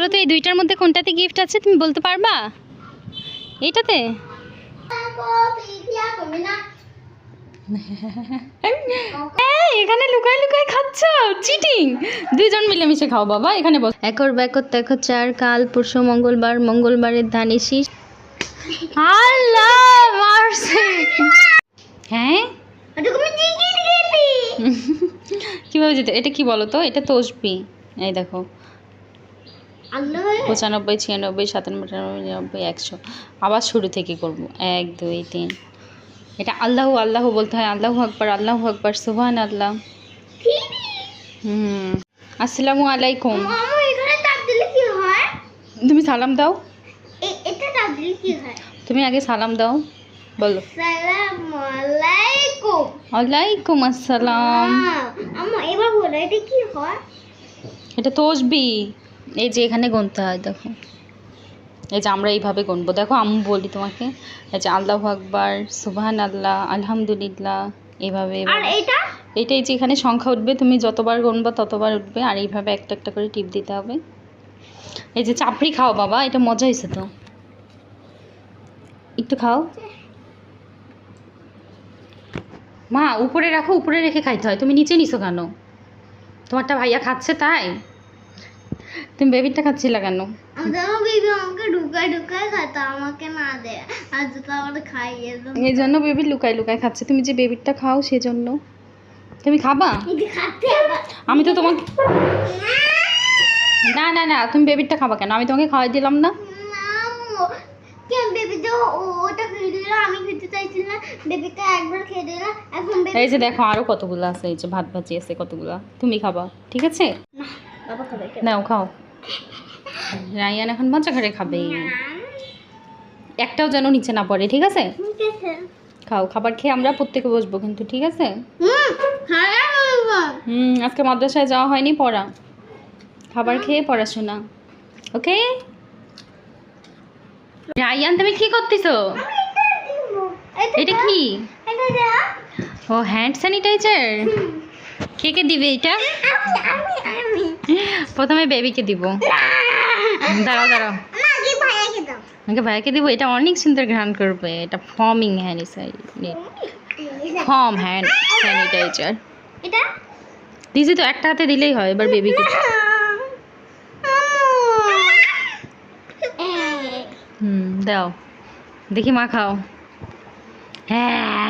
বলো তো এই দুইটার মধ্যে কোনটাতে গিফট আছে তুমি বলতে পারবা? এইটাতে? এই, এখানে লুকাই লুকাই খাচ্ছ? চিটিং দুইজন মিলেমিশে খাও বাবা এখানে বস। একর ব্যাকর তেকর চার কাল পরশু মঙ্গলবার মঙ্গলবারের ধানে শীষ আল্লাহ মারছে। হ্যাঁ? কীভাবে যেতে? এটা কি বলো তো? এটা তসবি এই দেখো। পঁচানব্বই ছিয়ানব্বই সাতানব্বই আটানব্বই নিরানব্বই একশো। আবার শুরু থেকে করব। এক দুই তিন। এটা আল্লাহ আল্লাহ বলতে হয়। আল্লাহ আকবর আল্লাহ আকবর সুবহান আল্লাহ হুম। আসসালামু আলাইকুম। তুমি সালাম দাও। তুমি আগে সালাম দাও। বলো। ওয়ালাইকুম আসসালাম। এটা তসবি। এই যে এখানে গুনতে হয় দেখো। এই যে আমরা এইভাবে গুনবো। দেখো আমি বলি তোমাকে এই যে আল্লাহ আকবার সুবহান আল্লাহ আলহামদুলিল্লাহ এইভাবে আর এটা এটাই যে এখানে সংখ্যা উঠবে তুমি যতবার গুনবা ততবার উঠবে আর এইভাবে একটা একটা করে টিপ দিতে হবে। এই যে চাপড়ি খাও বাবা এটা মজা হয়েছে তো। একটু খাও। মা উপরে রাখো উপরে রেখে খাইতে হয়। তুমি নিচে নিছো কেন? তোমারটা ভাইয়া খাচ্ছে তাই? তুমি বেবিটা খাচ্ছিলে কেন? বেবি আমাকে ঢুকায় ঢুকায় খাতো আমাকে না দেয়। আর তো খাইয়ে এই জন্য বেবি লুকাই লুকাই খাচ্ছে। তুমি যে বেবিটা খাও সেজন্য। তুমি খাবা? আমি তো তোমাকে না না না তুমি বেবিটা খাবা কেন? আমি তোমাকে খাওয়াই দিলাম না। কেন বেবি ও- ওটা খেয়ে দিল আমি খেতে চাইছিল না। বেবিটা একবার খেয়ে দিল এখন এই যে দেখো আরও কতগুলো আছে। এই যে ভাত ভাজি আছে কতগুলো। তুমি খাবা ঠিক আছে? নাও খাও। রায়ান এখন মজা করে খাবে। একটাও যেন নিচে না পড়ে ঠিক আছে? খাও খাবার খেয়ে আমরা প্রত্যেকে বসবো কিন্তু ঠিক আছে? হুম হ্যাঁ আজকে মাদ্রাসায় যাওয়া হয়নি পড়া। খাবার খেয়ে পড়াশোনা ওকে? রায়ান তুমি কি করতেছো? এটা কি? ও হ্যান্ড স্যানিটাইজার কে কে দিবে এটা? প্রথমে বেবিকে দিব। দাঁড়াও দাঁড়াও। আমাকে ভাইকে দিব এটা অনেক সুন্দর ঘ্রাণ করবে এটা ফর্মিং হ্যান্ড ফর্ম হ্যান্ড স্যানিটাইজার এটা? দিছি তো একটা হাতে দিলেই হয় এবার বেবিকে হুম দাও। দেখি মা খাও। হ্যাঁ।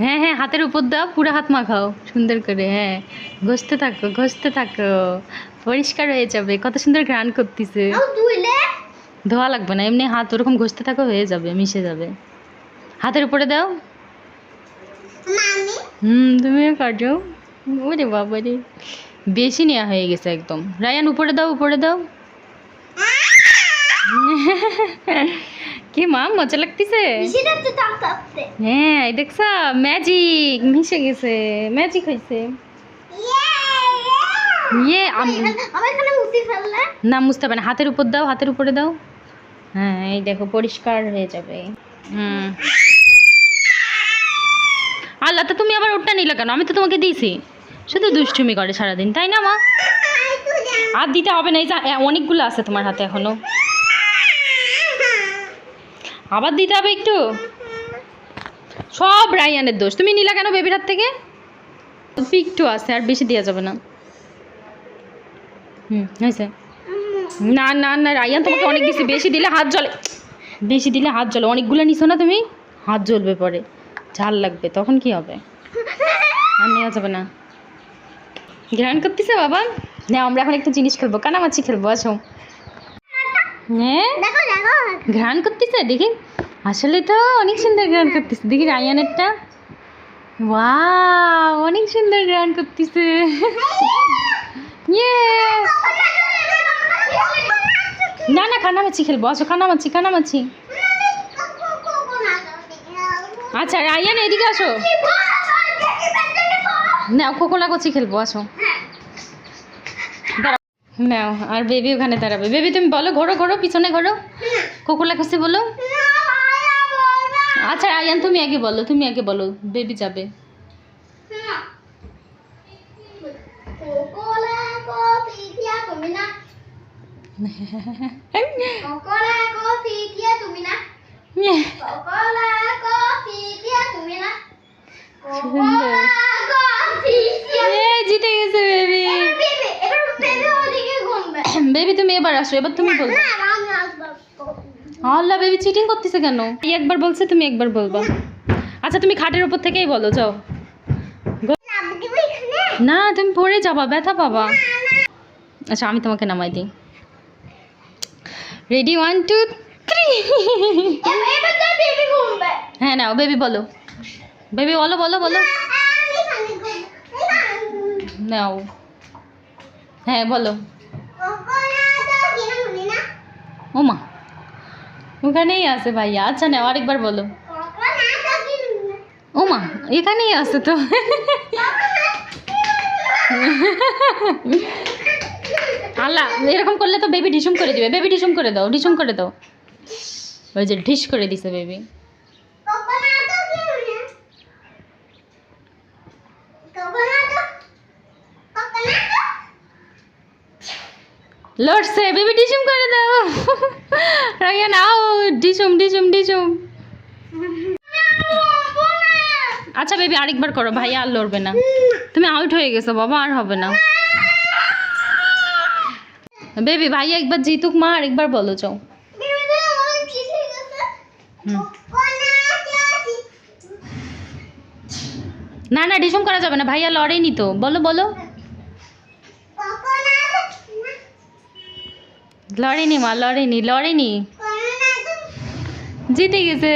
হ্যাঁ হ্যাঁ হাতের উপর দাও পুরো হাত মাখাও সুন্দর করে হ্যাঁ। ঘষতে থাকো ঘষতে থাকো। পরিষ্কার হয়ে যাবে কত সুন্দর ঘ্রাণ করতেছে। ধোয়া লাগবে না এমনি হাত ওরকম ঘষতে থাকো হয়ে যাবে মিশে যাবে। হাতের উপরে দাও। হুম তুমিও কাটো। ওরে বাবা রে। বেশি নেওয়া হয়ে গেছে একদম। রায়ান উপরে দাও উপরে দাও। কি মা মজা লাগতেছে? হ্যাঁ এই দেখছা ম্যাজিক মিশে গেছে ম্যাজিক হয়েছে ইয়ে না মুছতে হবে না হাতের উপর দাও হাতের উপরে দাও। হ্যাঁ এই দেখো পরিষ্কার হয়ে যাবে। হুম। আল্লাহ তো তুমি আবার ওটা নিলে কেন? আমি তো তোমাকে দিয়েছি। শুধু দুষ্টুমি করে সারাদিন তাই না মা? আর দিতে হবে না এই যা অনেকগুলো আছে তোমার হাতে এখনও। আবার দিতে হবে একটু? সব রায়ানের দোষ। তুমি নিলা কেন বেবির হাত থেকে? একটু আছে, আর বেশি দেওয়া যাবে না। হুম না না না, রায়ান তোমাকে অনেক বেশি বেশি দিলে হাত জ্বলে। বেশি দিলে হাত জ্বলে। অনেকগুলো নিছো না তুমি? হাত জ্বলবে পরে। ঝাল লাগবে, তখন কি হবে? আর নেওয়া যাবে না। ঘ্রাণ করতেছে বাবা। না আমরা এখন একটা জিনিস খেলব। কানামাছি খেলব, আসো। হ্যাঁ? দেখো দেখো। ঘ্রাণ করতেছে দেখি। আসলে তো অনেক সুন্দর ঘ্রাণ করতেছে। দেখি রায়ানেরটা। ওয়া অনেক সুন্দর ঘ্রাণ করতেছে। ইয়ে। না না কানামাছি খেলব। আসো কানামাছি কানামাছি আচ্ছা রায়ান এদিকে আসো। না কোকোলা কচি খেলব আসো। দাঁড়াও নাও আর বেবি ওখানে দাঁড়াবে। বেবি তুমি বলো ঘোরো ঘোরো পিছনে ঘোরো। কোকোলা কচি বলো। আচ্ছা আয়ান তুমি আগে বলো তুমি আগে বলো বেবি যাবে। জিতে গেছে বেবি বেবি তুমি এবার আসো এবার তুমি আমি আল্লাহ বেবি চিটিং করতেছে কেন? একবার বলছে তুমি একবার বলবা। আচ্ছা তুমি খাটের উপর থেকেই বলো যাও। না তুমি পড়ে যাবা ব্যথা পাবা। আচ্ছা আমি তোমাকে নামাই দিই। রেডি ওয়ান টু থ্রি হ্যাঁ নাও বেবি বলো। বেবি বলো বলো বলো। নাও। হ্যাঁ বলো। ও মা ওখানেই আছে ভাই আচ্ছা নাও, আরেকবার বলো। ককলা কফি তুমি না ও মা এখানেই আছে তো। আল্লাহ, এরকম করলে তো বেবি ঢিসুম করে দিবে বেবি ঢিসুম করে দাও ঢিসুম করে দাও। ওই যে ঢিস করে দিছে বেবি ককলা কফি তুমি না ককলা ককলা লড়ছে বেবি ঢিসুম করে দাও রাইয়া নাও ঢিসুম ঢিসুম ঢিসুম আচ্ছা বেবি আরেকবার করো ভাইয়া আর লড়বে না তুমি আউট হয়ে গেছো বাবা আর হবে না বেবি ভাইয়া একবার জিতুক মা আরেকবার বলো চাও না না ডিসুম করা যাবে না ভাইয়া লড়েনি তো বলো বলো লড়েনি মা লড়েনি লড়েনি। জিতে গেছে।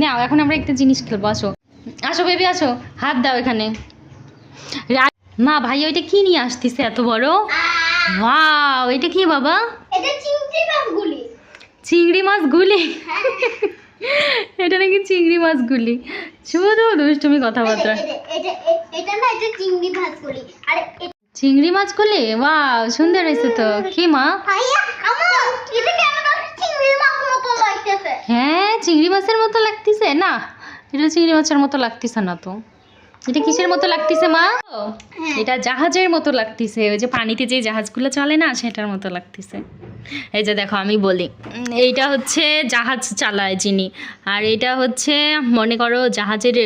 নাও এখন আমরা একটা জিনিস খেলব আসো। আসো বেবি আসো। হাত দাও এখানে। মা ভাই ওইটা কি নিয়ে আসতেছে এত বড়? ওয়াও এটা কি বাবা? চিংড়ি মাছ গুলি এটা নাকি চিংড়ি মাছ গুলি শুধু দুষ্টুমি কথাবার্তা। এটা- না এটা চিংড়ি আর চিংড়ি মাছ করলে? ওয়াও সুন্দর হয়েছে তো। কি মা? হ্যাঁ চিংড়ি মাছের মতো লাগতেছে। না এটা চিংড়ি মাছের মতো লাগতেছে না তো। এটা কিসের মতো লাগতেছে মা? এটা জাহাজের মতো লাগতেছে। ওই যে পানিতে যে জাহাজগুলো চলে না সেটার মতো লাগতেছে। এই যে দেখো আমি বলি। এইটা হচ্ছে জাহাজ চালায় যিনি। আর এটা হচ্ছে মনে করো জাহাজের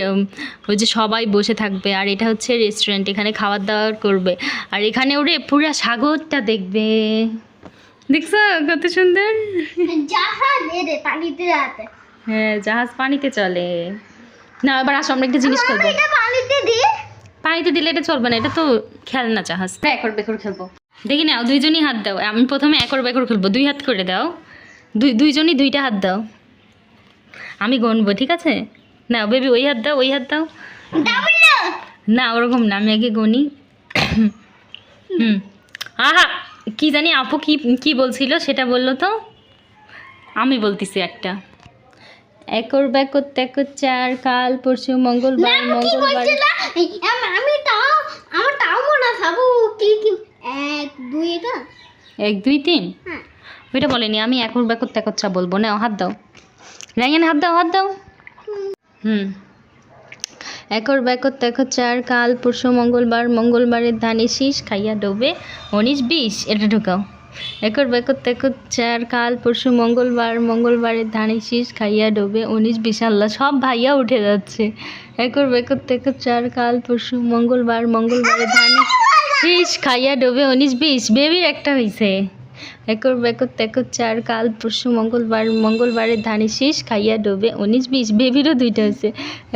ওই যে সবাই বসে থাকবে। আর এটা হচ্ছে রেস্টুরেন্ট এখানে খাবার দাবার করবে। আর এখানে ওরে পুরো সাগরটা দেখবে। দেখছ কত সুন্দর? জাহাজ পানিতে হ্যাঁ জাহাজ পানিতে চলে। না এবার আসো আমরা একটা জিনিস খেলব। পানিতে দিলে এটা চলবে না এটা তো খেলনা জাহাজ একর বেকর খেলব। দেখি নাও দুইজনই হাত দাও। আমি প্রথমে একর বেকর খেলব দুই হাত করে দাও। দুই দুইজনই দুইটা হাত দাও। আমি গণবো ঠিক আছে? নাও বেবি ওই হাত দাও ওই হাত দাও। না ওরকম না আমি আগে গণি। হুম। আহা কি জানি আপু কি কি বলছিল সেটা বলল তো? আমি বলতেছি একটা। একর বেকর তেকর চার কাল পরশু মঙ্গলবার মঙ্গলবার। আম- তাও আমার তাও মনে আছে কি কি এক দুই এটা? এক দুই তিন? হ্যাঁ। ওইটা বলেনি আমি একর বেকর তেকর চা বলব। না হাত দাও। রাইয়ান হাত দাও হাত দাও। হুম। একর বেকর তেকর চার কাল পরশু মঙ্গলবার মঙ্গলবারের ধানে শীষ খাইয়া ডোবে উনিশ বিশ এটা ঢুকাও। একর বেকর তেকর চার কাল, পরশু মঙ্গলবার, মঙ্গলবারের ধানে শীষ খাইয়া ডোবে, উনিশ বিশাল্লা সব ভাইয়া উঠে যাচ্ছে। একর বেকর তেকর চার কাল, পরশু মঙ্গলবার, মঙ্গলবারের ধানে শীষ খাইয়া ডোবে, উনিশ বিশ, বেবির একটা হয়েছে একর বেকর তেকর চার, কাল, পরশু, মঙ্গলবার মঙ্গলবারের ধানে শীষ, খাইয়া ডোবে উনিশ, বিশ, বেবিরও দুইটা হয়েছে।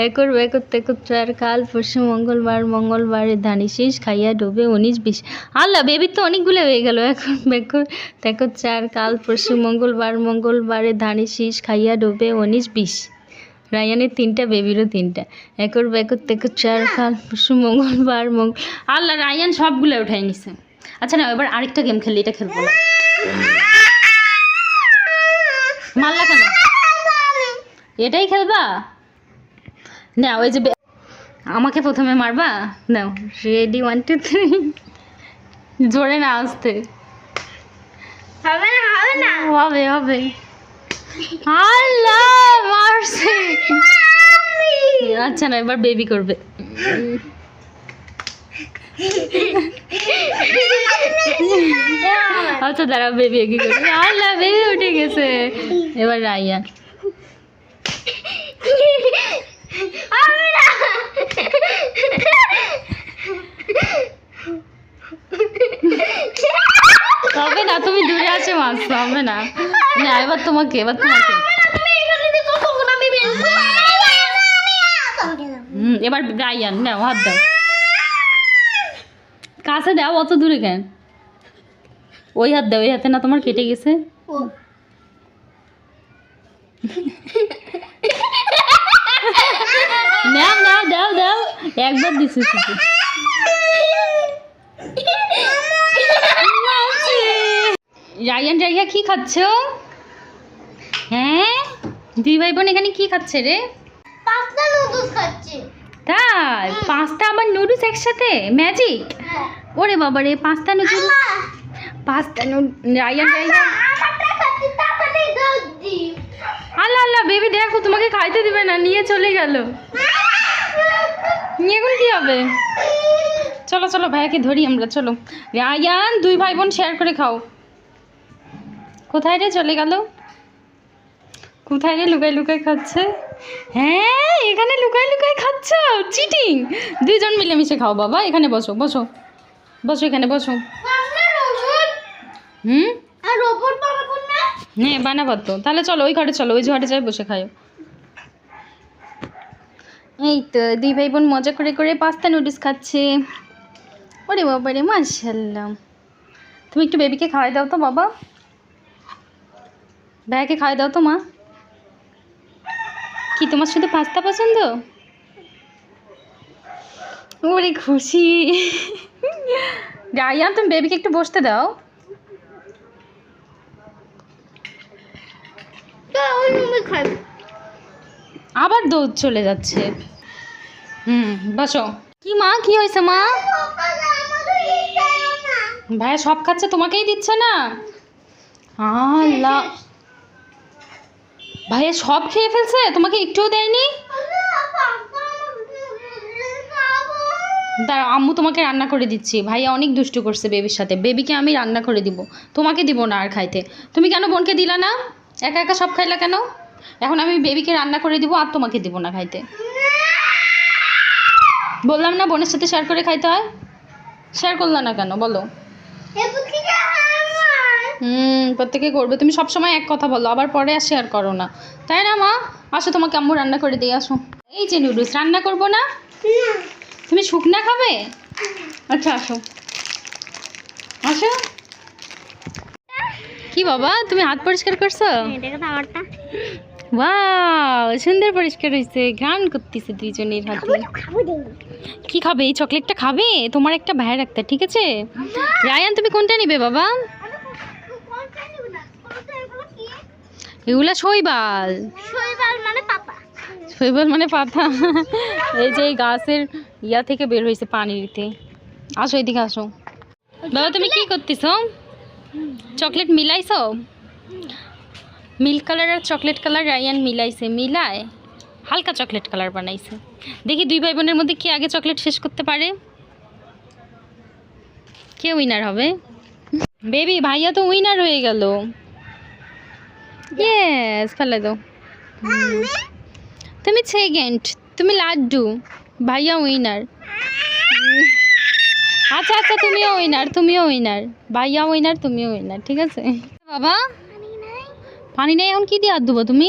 একর বেকর তেকর চার, কাল, পরশু, মঙ্গলবার মঙ্গলবারের ধানে শীষ, খাইয়া ডোবে উনিশ, বিশ। আল্লাহ বেবির তো অনেকগুলো হয়ে গেল। এখন বেকর তেকর চার, কাল, পরশু, মঙ্গলবার মঙ্গলবারের ধানে শীষ, খাইয়া ডোবে উনিশ, বিশ। রায়ানের তিনটা, বেবিরও তিনটা। একর বেকর তেকর চার, কাল, পরশু, মঙ্গলবার মঙ্গল আল্লাহ, রায়ান সবগুলো উঠাই নিছে। আচ্ছা না এবার আরেকটা গেম খেলি এটা খেলব না। মারলা কেন? এটাই খেলবা? না ওই যে আমাকে প্রথমে মারবা? Now ready one two three জোরে না আসতে। হবে না হবে না। হবে হবে। আল্লাহ মারছে। আচ্ছা না এবার বেবি করবে। আচ্ছা দাঁড়াও বেবি কি করবে আল্লাহ বেবি উঠে গেছে। এবার রাইয়ান। আমি না হবে না, তুমি দূরে আসে মাছ হবে না। না, এবার তোমাকে এবার তোমাকে। এবার রাইয়ান, নাও, হাত দাও। কাছে দাও অত দূরে কেন? ওই হাত দাও ওই হাতে না তোমার কেটে গেছে? নাও নাও দাও দাও একবার দিছি শুধু। রায়ান রাইয়া কি খাচ্ছ? হ্যাঁ? দুই ভাই বোন এখানে কি খাচ্ছে রে? পাস্তা নুডলস খাচ্ছি। তাই? পাঁচটা আবার নুডলস একসাথে? ম্যাজিক ওরে বাবা রে পাঁচটা নুডলস? পাঁচটা রায়ান দি। আল্লাহ আল্লাহ বেবি দেখো তোমাকে খাইতে দিবে না নিয়ে চলে গেল। নিয়ে এখন কি হবে? চলো চলো ভাইয়াকে ধরি আমরা চলো। রায়ান দুই ভাই বোন শেয়ার করে খাও। কোথায় রে? চলে গেল? কোথায় রে লুকাই লুকাই খাচ্ছে? হ্যাঁ এখানে লুকাই লুকাই খাচ্ছ? চিটিং দুইজন মিলেমিশে খাও বাবা এখানে বসো বসো। বসো এখানে বসো। হুম? হ্যাঁ বানাবো তো। তাহলে চলো ওই ঘরে চলো ওই ঘরে যাই বসে খাও এই তো দুই ভাই বোন মজা করে করে পাস্তা নুডলস খাচ্ছে। ওরে বাবা রে মাশাল্লাহ তুমি একটু বেবিকে খাওয়াই দাও তো বাবা। ভাইয়াকে খাওয়াই দাও তো মা। কি তোমার শুধু পাস্তা পছন্দ? ওরে খুশি। রাইয়া তুমি বেবিকে একটু বসতে দাও। আবার দৌড় চলে যাচ্ছে। হুম বসো। কি মা কি হয়েছে মা? ভাইয়া সব খাচ্ছে তোমাকেই দিচ্ছে না? আল্লাহ। ভাইয়া সব খেয়ে ফেলছে? তোমাকে একটুও দেয়নি? দাঁড়াও, আম্মু তোমাকে রান্না করে দিচ্ছি। ভাইয়া অনেক দুষ্টু করছে বেবির সাথে। বেবিকে আমি রান্না করে দিব। তোমাকে দিব না আর খাইতে। তুমি কেন বোনকে দিলা না? একা একা সব খাইলা কেন? এখন আমি বেবিকে রান্না করে দিব আর তোমাকে দিব না খাইতে। বললাম না বোনের সাথে শেয়ার করে খাইতে হয়? শেয়ার করলা না কেন? বলো। হুম প্রত্যেকে করবে। তুমি সবসময় এক কথা বলো আবার পরে আর শেয়ার করো না। তাই না মা? আসো তোমাকে আম্মু রান্না করে দিয়ে আসো। এই যে নুডলস রান্না করব না? তুমি শুকনা খাবে? আচ্ছা আসো। আসো। কি বাবা তুমি হাত পরিষ্কার করছ? ওয়াও সুন্দর পরিষ্কার হয়েছে। ঘ্রাণ করতেছে দুইজনের হাতে। কি খাবে? এই চকলেটটা খাবে? তোমার একটা ভাইয়ের একটা ঠিক আছে? রায়ান তুমি কোনটা নিবে বাবা? এগুলা শৈবাল। শৈবাল মানে পাপা শৈবাল মানে পাতা। এই যে এই গাছের ইয়া থেকে বের হয়েছে পানিতে। আসো এদিকে আসো। বাবা তুমি কি করতেছো? চকলেট মিলাইছো? মিল্ক কালার আর চকলেট কালার রায়ান মিলাইছে মিলায়। হালকা চকলেট কালার বানাইছে। দেখি দুই ভাই বোনের মধ্যে কে আগে চকলেট শেষ করতে পারে? কে উইনার হবে? বেবি ভাইয়া তো উইনার হয়ে গেল। ইয়েস ফেলে দাও তুমি সেকেন্ড তুমি লাড্ডু ভাইয়া উইনার আচ্ছা আচ্ছা তুমিও উইনার তুমিও উইনার ভাইয়া উইনার তুমিও উইনার ঠিক আছে বাবা পানি নাই এখন কি দিয়ে হাত দেবো তুমি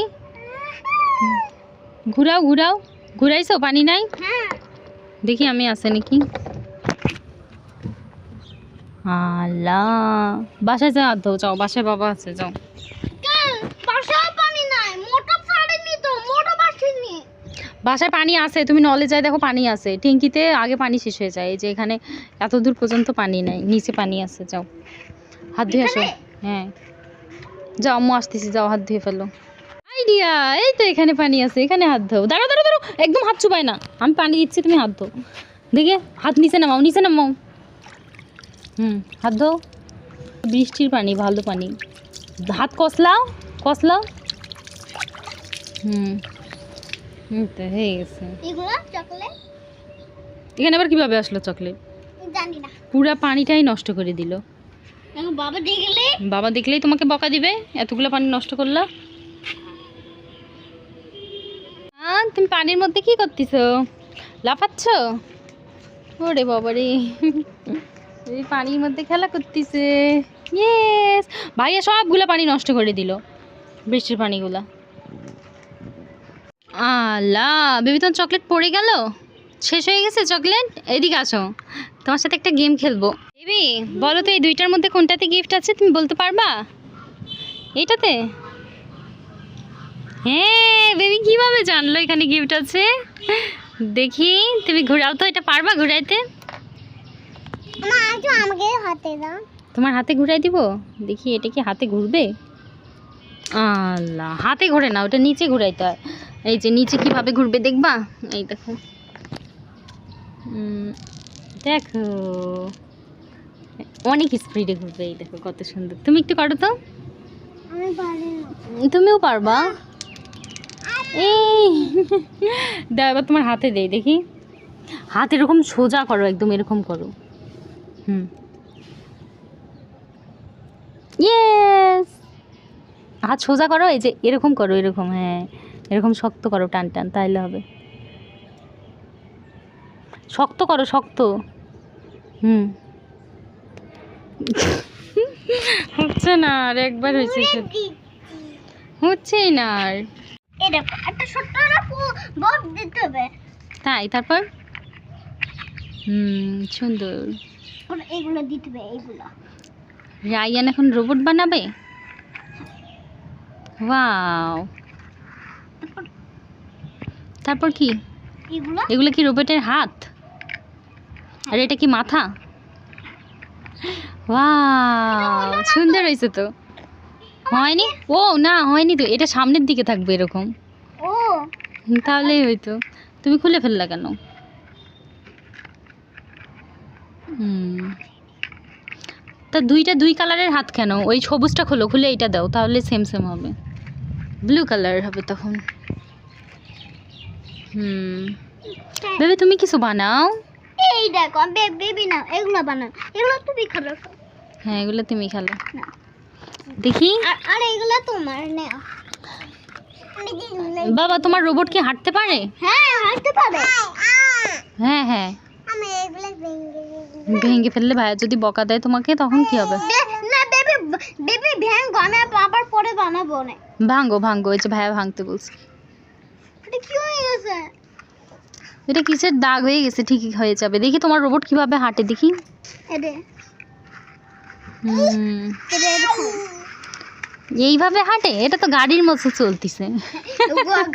ঘুরাও ঘুরাও ঘুরাইছো পানি নাই দেখি আমি আছে নাকি আল্লাহ বাসায় যাও হাত ধো যাও বাসায় বাবা আছে যাও বাসায় পানি নাই মোটর ছাড়েনি তো মোটর বাসেনি বাসায় পানি আছে তুমি নলে যাই দেখো পানি আছে। ট্যাঙ্কিতে আগে পানি শেষ হয়ে যায় এই যে এখানে এত দূর পর্যন্ত পানি নাই নিচে পানি আছে যাও। হাত ধুয়ে আসো। হ্যাঁ। যাও আম্মু আসতেছি যাও হাত ধুয়ে ফেলো। আইডিয়া এই তো এখানে পানি আছে এখানে হাত ধো দাঁড়াও দাঁড়াও দাঁড়াও একদম হাত চুপায় না। আমি পানি দিচ্ছি তুমি হাত ধো দেখে হাত নিচে নামাও নিচে নামাও। হুম হাত ধো বৃষ্টির পানি ভালো পানি। হাত কসলাও কসলাও। হুম। হুম তো হয়ে গেছে। এগুলো চকলেট এখানে আবার কীভাবে আসলো চকলেট জানি না। পুরা পানিটাই নষ্ট করে দিল। বাবা দেখলে? বাবা দেখলেই তোমাকে বকা দিবে এতগুলো পানি নষ্ট করলা। আহ, তুমি পানির মধ্যে কি করতেছো? লাফাচ্ছ? ওরে বাবারে এই পানির মধ্যে খেলা করতেছে। ইয়েস ভাইয়া সবগুলো পানি নষ্ট করে দিল বৃষ্টির পানিগুলা। আল্লাহ বেবি তোমার চকলেট পড়ে গেল? শেষ হয়ে গেছে চকলেট? এদিকে আসো। তোমার সাথে একটা গেম খেলব। বেবি বলো তো এই দুইটার মধ্যে কোনটাতে গিফট আছে তুমি বলতে পারবা? এইটাতে? হ্যাঁ বেবি কীভাবে জানলো এখানে গিফট আছে? দেখি তুমি ঘুরাও তো এটা পারবা ঘুরাইতে? তোমার হাতে ঘুরাই দিব? দেখি এটা কি হাতে ঘুরবে? আল্লাহ হাতে ঘোরে না ওটা নিচে ঘুরাইতে হয়। এই যে নিচে কীভাবে ঘুরবে দেখবা? এই দেখো। দেখো। অনেক স্পিডে ঘুরবে এই দেখো কত সুন্দর। তুমি একটু করো তো? তুমিও পারবা? এই দাও এবার তোমার হাতে দেই দেখি। হাত এরকম সোজা করো একদম এরকম করো। হুম। ইয়েস হাত সোজা করো এই যে এরকম করো এরকম হ্যাঁ। এরকম শক্ত করো টান টান তাইলে হবে। শক্ত করো শক্ত। হুম। হচ্ছে না আর একবার হয়েছে। হচ্ছেই না আর। তাই তারপর? হুম সুন্দর। এগুলো দিতে হবে এইগুলো রায়ান এখন রোবট বানাবে? ওয়াও তারপর কি? এগুলো? কি রোবটের হাত? আর এটা কি মাথা? সুন্দর হয়েছে তো। হয়নি? ও না হয়নি তো। এটা সামনের দিকে থাকবে এরকম। ও। তাহলেই হয়তো। তুমি খুলে ফেললা কেন? হুম। তা দুইটা দুই কালারের হাত কেন? ওই সবুজটা খোলো খুলে এইটা দাও তাহলে সেম সেম হবে। ব্লু কালার হবে তখন। হুম। বেবি তুমি কিছু বানাও? এই দেখো বেবি না এগুলো বানান এগুলো তুমি খাবে হ্যাঁ এগুলো তুমি খেলো। না। দেখি। আর এগুলো তোমার নাও। বাবা তোমার রোবট কি হাঁটতে পারে? হ্যাঁ হাঁটতে পারে। হ্যাঁ হ্যাঁ। আমি এগুলো ভেঙে ফেললে ভাইয়া যদি বকা দেয় তোমাকে তখন কি হবে? না বেবি ভেঙো আমি আবার পরে বানাবো না ভাঙ্গো ভাঙ্গো ওই যে ভাইয়া ভাঙতে বলছে। এটা কি হয়ে গেছে? এটা কিসের দাগ হয়ে গেছে? ঠিকই হয়ে যাবে। দেখি তোমার রোবট কীভাবে হাঁটে দেখি। এইভাবে হাঁটে? এটা তো গাড়ির মতো চলতিছে।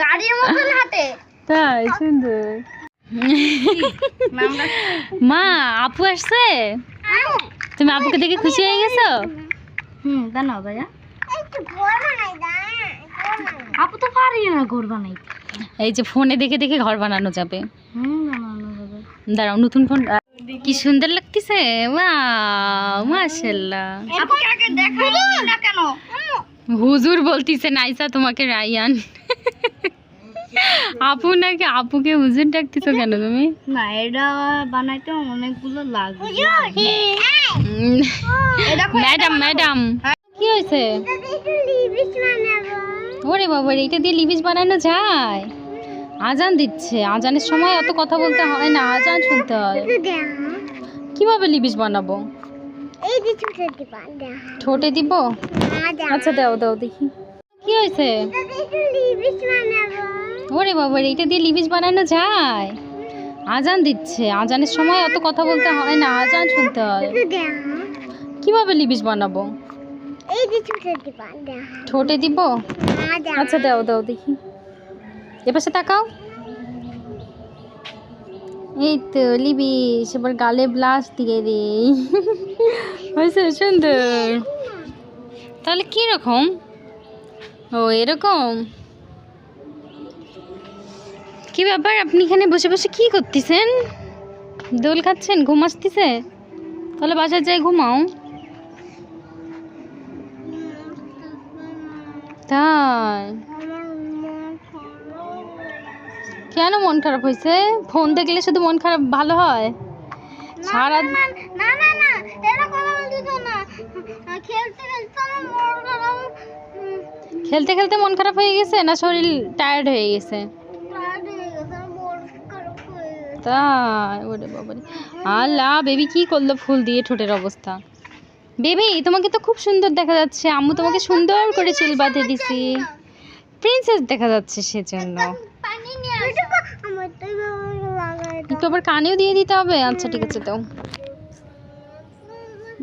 গাড়ির মতন হাঁটে। তাই সুন্দর। মা আপু আসছে? তুমি আপুকে দেখে খুশি হয়ে গেছো? হুম ভাইয়া। আপু তো পারি না ঘর বানাই। এই যে ফোনে দেখে দেখে ঘর বানানো যাবে। দাঁড়াও নতুন ফোন কি সুন্দর লাগতেছে? কেন? হুজুর বলতিছে নাইসা তোমাকে রায়ান। আপু নাকি আপুকে হুজুর ডাকতেছো কেন তুমি? না এটা বানাইতে অনেকগুলো লাগবে। Madam madam. কি হয়েছে? ওরে বাবা এটা দিয়ে লিবিস বানানো যায়? আজান দিচ্ছে। আজানের সময় অত কথা বলতে হয় না আজান শুনতে হয়। কীভাবে লিবিস বানাবো? ঠোঁটে দিব? আচ্ছা দাও দাও দেখি। কি হয়েছে? লিবিস বানাবো। ওরে বাবা এটা দিয়ে লিবিস বানানো যায়। আজান দিচ্ছে আজানের সময় অত কথা বলতে হয় না আজান শুনতে হয়। কীভাবে লিবিস বানাবো? ঠোঁটে দিব? আচ্ছা দাও দাও দেখি। এপাশে তাকাও। এই তো লিবিস এবার গালে ব্লাশ দিয়ে রে হয়েছে সুন্দর। তাহলে কি রকম ও এরকম? কি ব্যাপার? আপনি এখানে বসে বসে কি করতেছেন? দোল খাচ্ছেন? ঘুম আসতেছে? তাহলে বাসায় যাই ঘুমাও। তাই? কেন মন খারাপ হয়েছে? ফোন দেখলে শুধু মন খারাপ ভালো হয়? সারা না না না এটা কথা বলতে না। খেলতে খেলতে আমার খারাপ। উম, খেলতে খেলতে মন খারাপ হয়ে গেছে না শরীর টায়ার্ড হয়ে গেছে tired হয়ে গেছে, আমার মন খারাপ হয়ে গেছে। তাই ওরে বাবারে। আল্লাহ বেবি কি করল ফুল দিয়ে ঠোঁটের অবস্থা? বেবি তোমাকে তো খুব সুন্দর দেখা যাচ্ছে। আম্মু তোমাকে সুন্দর করে চুল বাঁধে দিছি। প্রিন্সেস দেখা যাচ্ছে সেজন্য। তো। একটু আবার কানেও দিয়ে দিতে হবে? আচ্ছা ঠিক আছে দাও।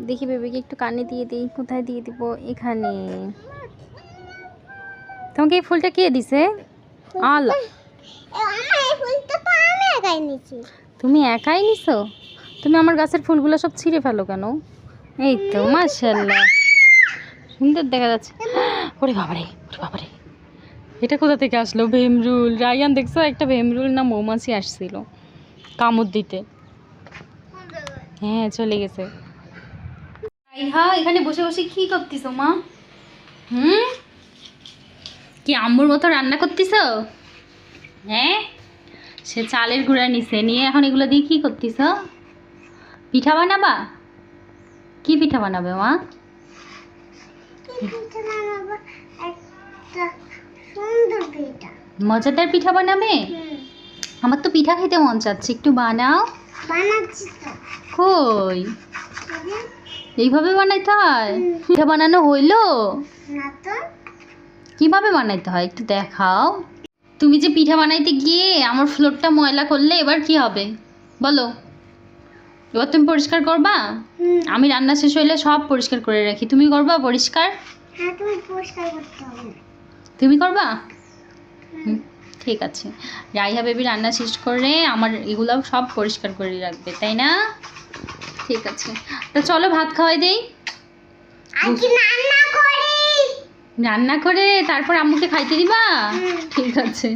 দেখি বেবিকে একটু কানে দিয়ে দিই। কোথায় দিয়ে দিব? এখানে। তোমাকে এই ফুলটা কে দিছে? আল্লাহ। তুমি একাই নিছো? তুমি আমার গাছের ফুলগুলো সব ছিঁড়ে ফেলো কেন? এই তো মাশাল্লাহ সুন্দর দেখা যাচ্ছে। ওরে বাবারে ওরে বাবারে। এটা কোথা থেকে আসলো? ভেমরুল। রায়ান দেখছ? একটা ভেমরুল না মৌমাছি আসছিল কামড় দিতে। হ্যাঁ চলে গেছে। হ্যাঁ এখানে বসে বসে কি করতিস মা? হুম? কি আম্মুর মতো রান্না করতিস হ্যাঁ? সে চালের গুঁড়া নিছে। নিয়ে এখন এগুলো দিয়ে কি করতিস পিঠা বানাবা? কি পিঠা বানাবে মা। মজাদার পিঠা বানাবে? আমার তো পিঠা খেতে মন চাচ্ছে। একটু বানাও। কই? এইভাবে বানাইতে হয়? পিঠা বানানো হইল? কীভাবে বানাইতে হয়? একটু দেখাও। তুমি যে পিঠা বানাইতে গিয়ে আমার ফ্লোরটা ময়লা করলে এবার কি হবে? বলো। এবার তুমি পরিষ্কার করবা? আমি রান্না শেষ হইলে সব পরিষ্কার করে রাখি। তুমি করবা পরিষ্কার? হ্যাঁ, তুমি করবা? হুম, ঠিক আছে। রাইহা বেবি রান্না শেষ করে আমার এগুলো সব পরিষ্কার করে রাখবে তাই না? ঠিক আছে। তা চলো ভাত খাওয়াই দেই। রান্না করে তারপর আম্মুকে খাইতে দিবা? ঠিক আছে।